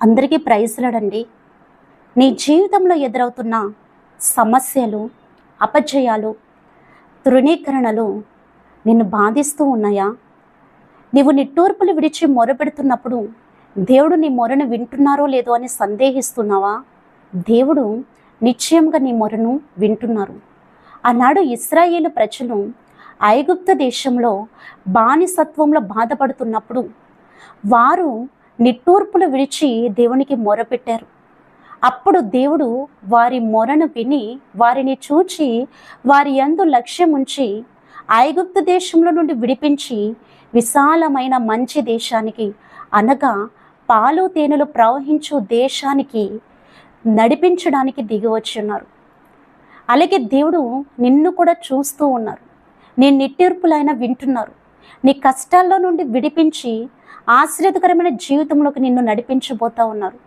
అందరికీ ప్రైజ్లడండి నీ జీవితంలో ఎదురవుతున్న సమస్యలు అపజయాలు తృణీకరణలు నిన్ను బాధిస్తూ ఉన్నాయా? నీవు నిట్టూర్పులు విడిచి మొరపెడుతున్నప్పుడు దేవుడు నీ మొరను వింటున్నారో లేదో అని సందేహిస్తున్నావా? దేవుడు నిశ్చయంగా నీ మొరను వింటున్నారు. ఆనాడు ఇస్రాయేలు ప్రజలు ఐగుప్త దేశంలో బానిసత్వంలో బాధపడుతున్నప్పుడు వారు నిట్టూర్పులు విడిచి దేవునికి మొరపెట్టారు. అప్పుడు దేవుడు వారి మొరను విని వారిని చూచి వారి యందు లక్ష్యం ఉంచి ఐగుప్తు దేశంలో నుండి విడిపించి విశాలమైన మంచి దేశానికి అనగా పాలు తేనెలు ప్రవహించు దేశానికి నడిపించడానికి దిగివచ్చి ఉన్నారు. అలాగే దేవుడు నిన్ను కూడా చూస్తూ ఉన్నారు. నేను నిట్టూర్పులైనా వింటున్నారు. నీ కష్టాల్లో నుండి విడిపించి ఆశ్రయకరమైన జీవితంలోకి నిన్ను నడిపించబోతా ఉన్నారు.